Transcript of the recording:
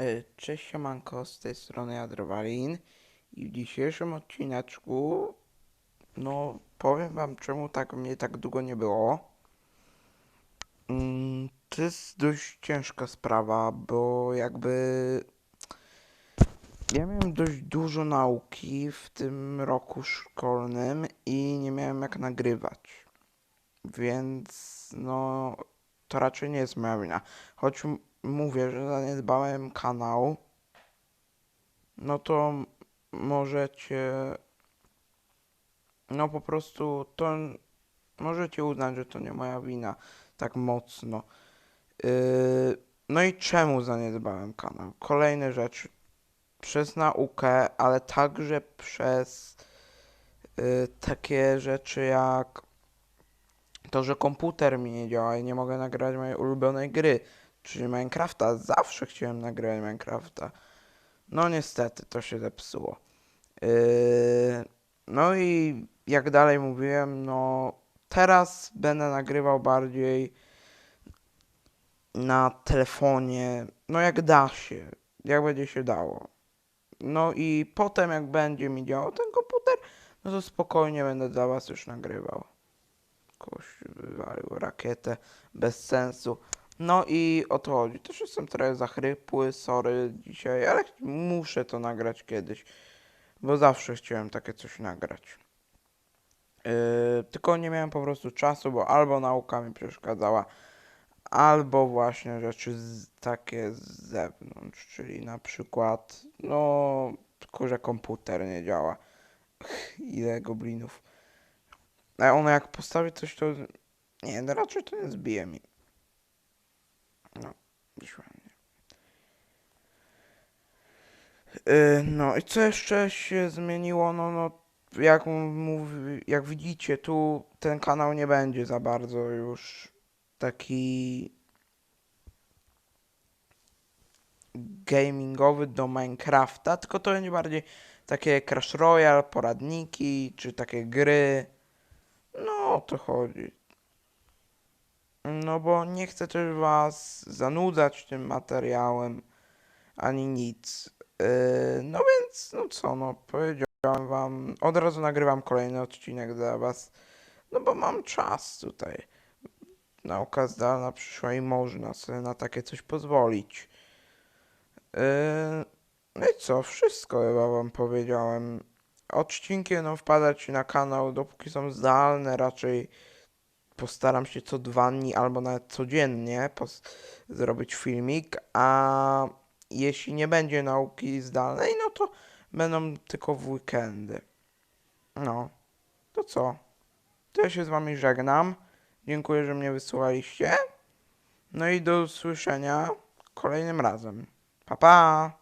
E, Cześć siemanko, z tej strony Jadrowalin i w dzisiejszym odcineczku no powiem wam czemu tak mnie tak długo nie było. Mm, To jest dość ciężka sprawa, bo jakby ja miałem dość dużo nauki w tym roku szkolnym i nie miałem jak nagrywać. Więc no to raczej nie jest moja wina. Choć mówię, że zaniedbałem kanał, no to możecie, no po prostu to możecie uznać, że to nie moja wina tak mocno. Yy, no i czemu zaniedbałem kanał? Kolejne rzeczy. Przez naukę, ale także przez yy, takie rzeczy jak to, że komputer mi nie działa i nie mogę nagrać mojej ulubionej gry, czyli Minecrafta. Zawsze chciałem nagrać Minecrafta. No niestety, to się zepsuło. Yy, no i jak dalej mówiłem, no teraz będę nagrywał bardziej na telefonie, no jak da się, jak będzie się dało. No i potem jak będzie mi działał ten komputer, no to spokojnie będę dla was już nagrywał. Kogoś wywalił rakietę bez sensu. No i o to chodzi. Też jestem trochę zachrypły, sorry dzisiaj, ale muszę to nagrać kiedyś, bo zawsze chciałem takie coś nagrać. Yy, tylko nie miałem po prostu czasu, bo albo nauka mi przeszkadzała, albo właśnie rzeczy z, takie z zewnątrz, czyli na przykład, no, tylko że komputer nie działa. Ile goblinów. A ona jak postawi coś, to nie, raczej to nie zbije mi. No, wyszło mnie. Yy, no i co jeszcze się zmieniło? No, no, jak mówi, jak widzicie, tu ten kanał nie będzie za bardzo już taki gamingowy do Minecrafta, tylko to będzie bardziej takie Crash Royale, poradniki, czy takie gry. No, o to chodzi. No bo nie chcę też was zanudzać tym materiałem, ani nic. Yy, no więc, no co, no powiedziałem wam, od razu nagrywam kolejny odcinek dla was, no bo mam czas tutaj. Nauka zdalna przyszła i można sobie na takie coś pozwolić. Yy, no i co, wszystko chyba wam powiedziałem. Odcinki będą wpadać na kanał, dopóki są zdalne, raczej postaram się co dwa dni albo nawet codziennie zrobić filmik, a jeśli nie będzie nauki zdalnej, no to będą tylko w weekendy. No, to co? To ja się z wami żegnam. Dziękuję, że mnie wysłuchaliście. No i do usłyszenia kolejnym razem. Pa pa!